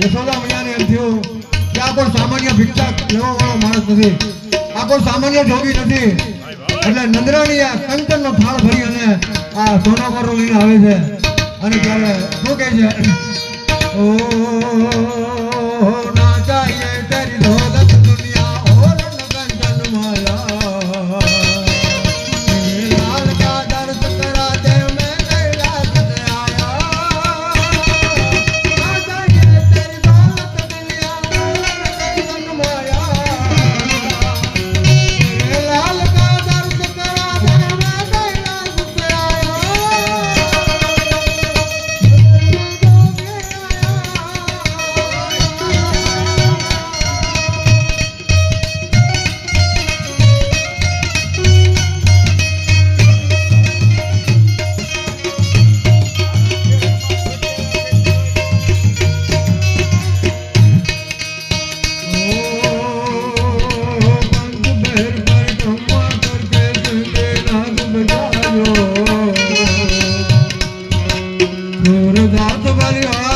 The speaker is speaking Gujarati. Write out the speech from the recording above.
થયું કે આ કોઈ સામાન્ય ભિક્ષા લેવા વાળો માણસ નથી. આ કોઈ સામાન્ય જોગી નથી. એટલે નંદરાણી આ કંચનનો થાળ ભરી અને આ સોના પર લઈને આવે છે. અને ત્યારે શું કહે છે? ઓ yanıyor